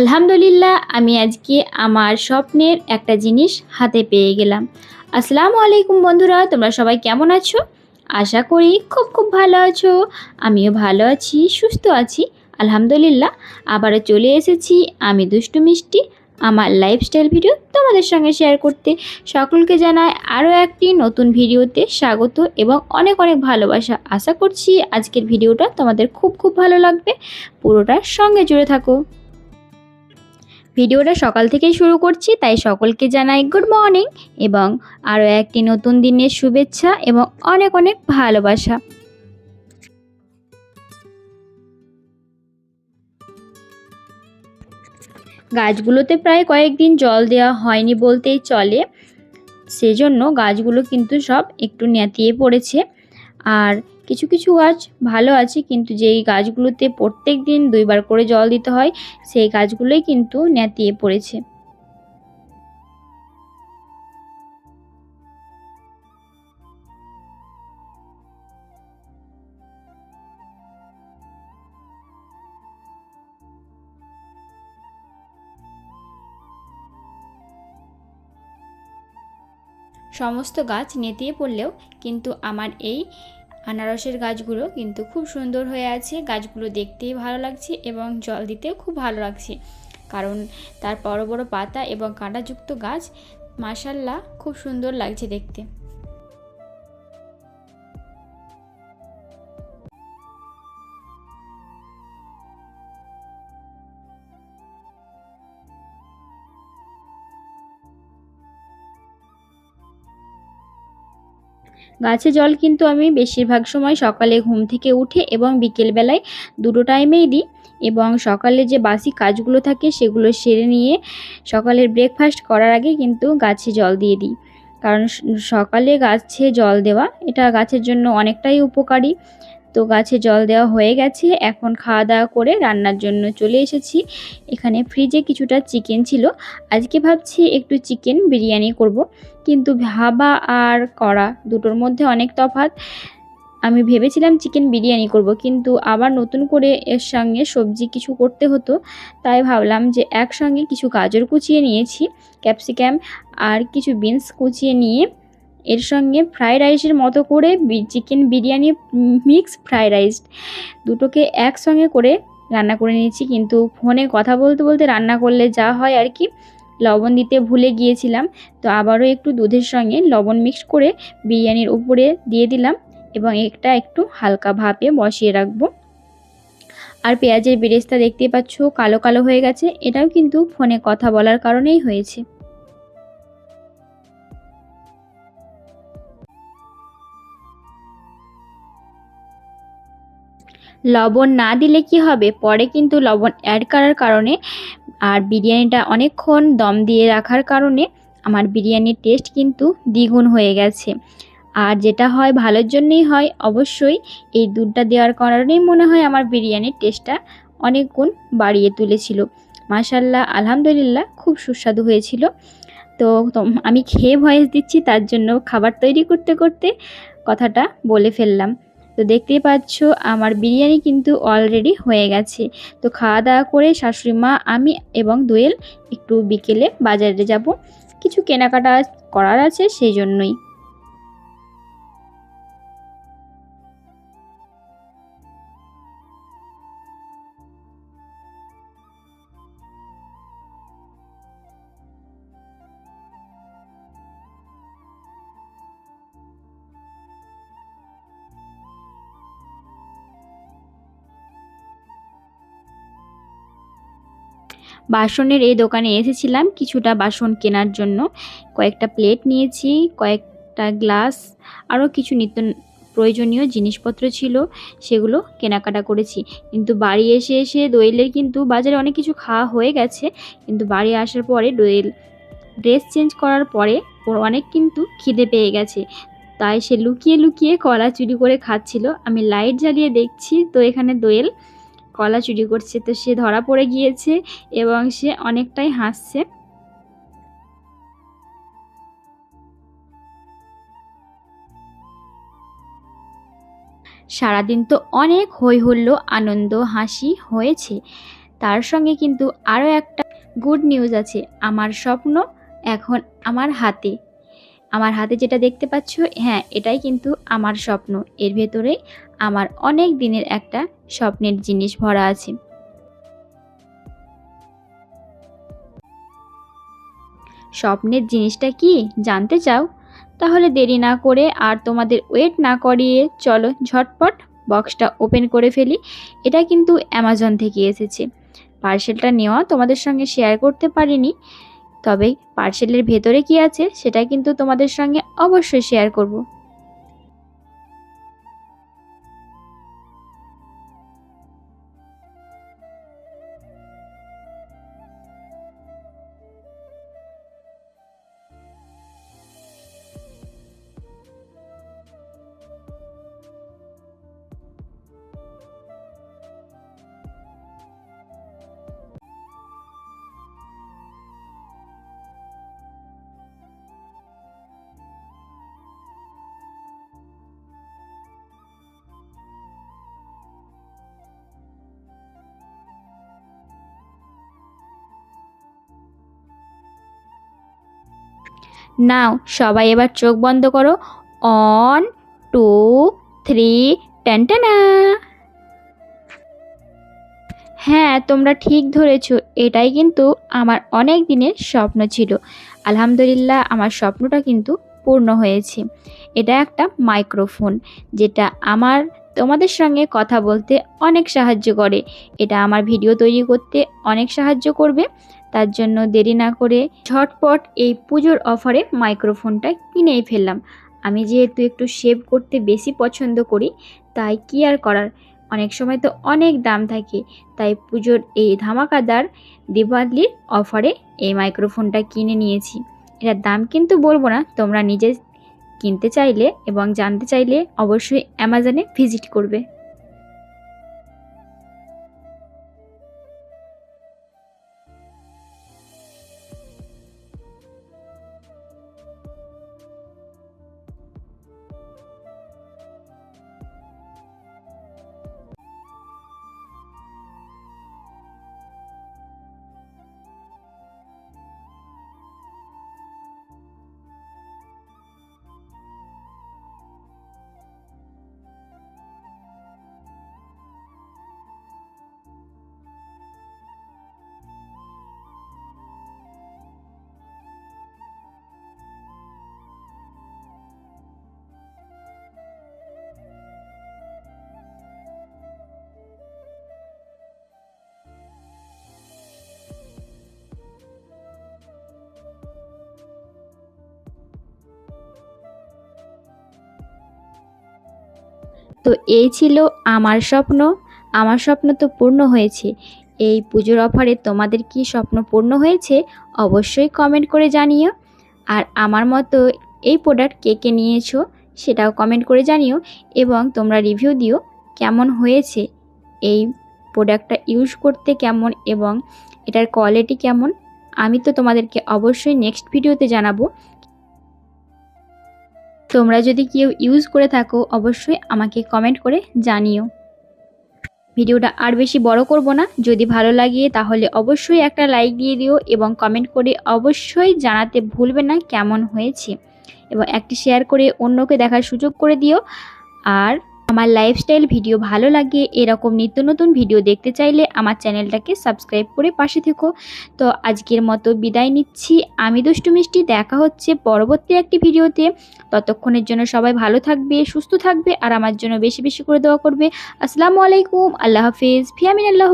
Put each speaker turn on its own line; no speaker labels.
আলহামদুলিল্লাহ, আমি আজকে আমার স্বপ্নের একটা জিনিস হাতে পেয়ে গেলাম। আসসালামু আলাইকুম বন্ধুরা, তোমরা সবাই কেমন আছো? আশা করি খুব খুব ভালো আছো। আমিও ভালো আছি, সুস্থ আছি, আলহামদুলিল্লাহ। আবারও চলে এসেছি আমি দুষ্টু মিষ্টি, আমার লাইফস্টাইল ভিডিও তোমাদের সঙ্গে শেয়ার করতে। সকলকে জানাই আরও একটি নতুন ভিডিওতে স্বাগত এবং অনেক অনেক ভালোবাসা। আশা করছি আজকের ভিডিওটা তোমাদের খুব খুব ভালো লাগবে। পুরোটার সঙ্গে জুড়ে থাকো। ভিডিওটা সকাল থেকেই শুরু করছি, তাই সকলকে জানাই গুড মর্নিং এবং আরও একটি নতুন দিনের শুভেচ্ছা এবং অনেক অনেক ভালোবাসা। গাছগুলোতে প্রায় কয়েকদিন জল দেওয়া হয়নি বলতেই চলে, সেজন্য গাছগুলো কিন্তু সব একটু নেতিয়ে পড়েছে। আর কিছু কিছু গাছ ভালো আছে, কিন্তু যেই গাছগুলোতে প্রত্যেক দিন দুইবার করে জল দিতে হয়, সেই গাছগুলোই কিন্তু নেতিয়ে পড়েছে। সমস্ত গাছ নেতিয়ে পড়লেও কিন্তু আমার এই আনারসের গাছগুলো কিন্তু খুব সুন্দর হয়ে আছে। গাছগুলো দেখতেই ভালো লাগছে এবং জল দিতেও খুব ভালো লাগছে। কারণ তার বড় বড় পাতা এবং কাঁটাযুক্ত গাছ মাসাল্লাহ খুব সুন্দর লাগছে দেখতে। গাছে জল কিন্তু আমি বেশিরভাগ সময় সকালে ঘুম থেকে উঠে এবং বিকেলবেলায় দুটো টাইমেই দিই এবং সকালে যে বাসি কাজগুলো থাকে সেগুলো সেরে নিয়ে সকালের ব্রেকফাস্ট করার আগে কিন্তু গাছে জল দিয়ে দিই। কারণ সকালে গাছে জল দেওয়া এটা গাছের জন্য অনেকটাই উপকারী। তো গাছে জল দেওয়া হয়ে গেছে। এখন খাওয়া দাওয়া করে রান্নার জন্য চলে এসেছি। এখানে ফ্রিজে কিছুটা চিকেন ছিল। আজকে ভাবছি একটু চিকেন বিরিয়ানি করব। কিন্তু ভাবা আর করা দুটোর মধ্যে অনেক তফাৎ। আমি ভেবেছিলাম চিকেন বিরিয়ানি করব, কিন্তু আবার নতুন করে এর সঙ্গে সবজি কিছু করতে হতো। তাই ভাবলাম যে একসঙ্গে কিছু গাজর কুচিয়ে নিয়েছি, ক্যাপসিকাম আর কিছু বিনস কুচিয়ে নিয়ে এর সঙ্গে ফ্রাইড রাইসের মতো করে chicken biryani mix fried rice দুটোকে একসঙ্গে করে রান্না করে নিয়েছি। কিন্তু ফোনে কথা বলতে বলতে রান্না করলে যা হয় আর কি, লবণ দিতে ভুলে গিয়েছিলাম। তো আবারও একটু দুধের সঙ্গে লবণ মিক্স করে বিরিয়ানির উপরে দিয়ে দিলাম এবং একটা একটু হালকা ভাপে বসিয়ে রাখব। আর পেঁয়াজের বেরেস্তা দেখতেই পাচ্ছ, কালো কালো হয়ে গেছে। এটাও কিন্তু ফোনে কথা বলার কারণেই হয়েছে। লবণ না দিলে কি হবে? পরে কিন্তু লবণ অ্যাড করার কারণে আর বিরিয়ানিটা অনেকক্ষণ দম দিয়ে রাখার কারণে আমার বিরিয়ানির টেস্ট কিন্তু দ্বিগুণ হয়ে গেছে। আর যেটা হয় ভালোর জন্যই হয়, অবশ্যই এই দুধটা দেওয়ার কারণেই মনে হয় আমার বিরিয়ানির টেস্টটা অনেক গুণ বাড়িয়ে তুলেছিল। মাশাল্লাহ আলহামদুলিল্লাহ খুব সুস্বাদু হয়েছিল। তো আমি খেয়ে ভয়েস দিচ্ছি, তার জন্য খাবার তৈরি করতে করতে কথাটা বলে ফেললাম। তো দেখতেই পাচ্ছ, আমার বিরিয়ানি কিন্তু অলরেডি হয়ে গেছে। তো খাওয়া দাওয়া করে শাশুড়ি মা, আমি এবং দোয়েল একটু বিকেলে বাজারে যাব। কিছু কেনাকাটা করার আছে সেই জন্যই। বাসনের এই দোকানে এসেছিলাম কিছুটা বাসন কেনার জন্য। কয়েকটা প্লেট নিয়েছি, কয়েকটা গ্লাস, আরও কিছু নিত্য প্রয়োজনীয় জিনিসপত্র ছিল, সেগুলো কেনাকাটা করেছি। কিন্তু বাড়ি এসে এসে দোয়েলের কিন্তু বাজারে অনেক কিছু খাওয়া হয়ে গেছে। কিন্তু বাড়ি আসার পরে দোয়েল ড্রেস চেঞ্জ করার পরে ওর অনেক কিন্তু খিদে পেয়ে গেছে। তাই সে লুকিয়ে লুকিয়ে কলা চুরি করে খাচ্ছিল। আমি লাইট জ্বালিয়ে দেখছি তো এখানে দোয়েল কলা চুরি করছে। তো সে ধরা পড়ে গিয়েছে এবং সে অনেকটাই হাসছে। সারাদিন তো অনেক হই হুল্লো আনন্দ, হাসি হয়েছে। তার সঙ্গে কিন্তু আরও একটা গুড নিউজ আছে। আমার স্বপ্ন এখন আমার হাতে। আমার হাতে যেটা দেখতে পাচ্ছ হ্যাঁ এটাই কিন্তু আমার স্বপ্ন। এর ভেতরে আমার অনেক দিনের একটা স্বপ্নের জিনিস ভরা আছে। স্বপ্নের জিনিসটা কি? জানতে চাও? তাহলে দেরি না করে আর তোমাদের ওয়েট না করিয়ে চলো ঝটপট বক্সটা ওপেন করে ফেলি। এটা কিন্তু অ্যামাজন থেকে এসেছে। পার্সেলটা নেওয়া তোমাদের সঙ্গে শেয়ার করতে পারিনি। তবে পার্সেলের ভেতরে কি আছে সেটা কিন্তু তোমাদের সঙ্গে অবশ্যই শেয়ার করব। নাও, সবাই এবার চোখ বন্ধ করো। অন টু, থ্রি টেনটেনা হ্যাঁ তোমরা ঠিক ধরেছ, এটাই কিন্তু আমার অনেক দিনের স্বপ্ন ছিল। আলহামদুলিল্লাহ, আমার স্বপ্নটা কিন্তু পূর্ণ হয়েছে। এটা একটা মাইক্রোফোন, যেটা আমার, তোমাদের সঙ্গে কথা বলতে অনেক সাহায্য করে। এটা আমার ভিডিও তৈরি করতে অনেক সাহায্য করবে। তার জন্য দেরি না করে ঝটপট এই পুজোর অফারে মাইক্রোফোনটা কিনেই ফেললাম। আমি যেহেতু একটু সেভ করতে বেশি পছন্দ করি, তাই কি আর করার? অনেক সময় তো অনেক দাম থাকে, তাই পুজোর এই ধামাকাদার দিওয়ালির অফারে এই মাইক্রোফোনটা কিনে নিয়েছি। এটার দাম কিন্তু বলব না, তোমরা নিজে কিনতে চাইলে এবং জানতে চাইলে অবশ্যই অ্যামাজনে ভিজিট করবে। তো এই ছিল আমার স্বপ্ন। আমার স্বপ্ন তো পূর্ণ হয়েছে। এই পুজোর অফারে তোমাদের কি স্বপ্ন পূর্ণ হয়েছে? অবশ্যই কমেন্ট করে জানিও। আর আমার মতো এই প্রোডাক্ট কে কে নিয়েছো সেটাও কমেন্ট করে জানিও এবং তোমরা রিভিউ দিও কেমন হয়েছে। এই প্রোডাক্টটা ইউজ করতে কেমন এবং এটার কোয়ালিটি কেমন? আমি তো তোমাদেরকে অবশ্যই নেক্সট ভিডিওতে জানাব। তোমরা যদি কেউ ইউজ করে থাকো, অবশ্যই আমাকে কমেন্ট করে জানিও। ভিডিওটা আর বেশি বড় করব না। যদি ভালো লাগে, তাহলে অবশ্যই একটা লাইক দিয়ে দিও এবং কমেন্ট করে অবশ্যই জানাতে ভুলবে না কেমন হয়েছে। এবং একটি শেয়ার করে অন্যকে দেখার সুযোগ করে দিও। আর আমার লাইফস্টাইল ভিডিও ভালো লাগে, এরকম নিত্য নতুন ভিডিও দেখতে চাইলে আমার চ্যানেলটাকে সাবস্ক্রাইব করে পাশে থেকো। তো আজকের মতো বিদায় নিচ্ছি। আমি দুষ্টু মিষ্টি, দেখা হচ্ছে পরবর্তী একটি ভিডিওতে ততক্ষণের জন্য সবাই ভালো থাকবে, সুস্থ থাকবে আর আমার জন্য বেশি বেশি করে দেওয়া করবে। আসসালামু আলাইকুম, আল্লাহ হাফিজ, ফিয়ামিন আল্লাহ।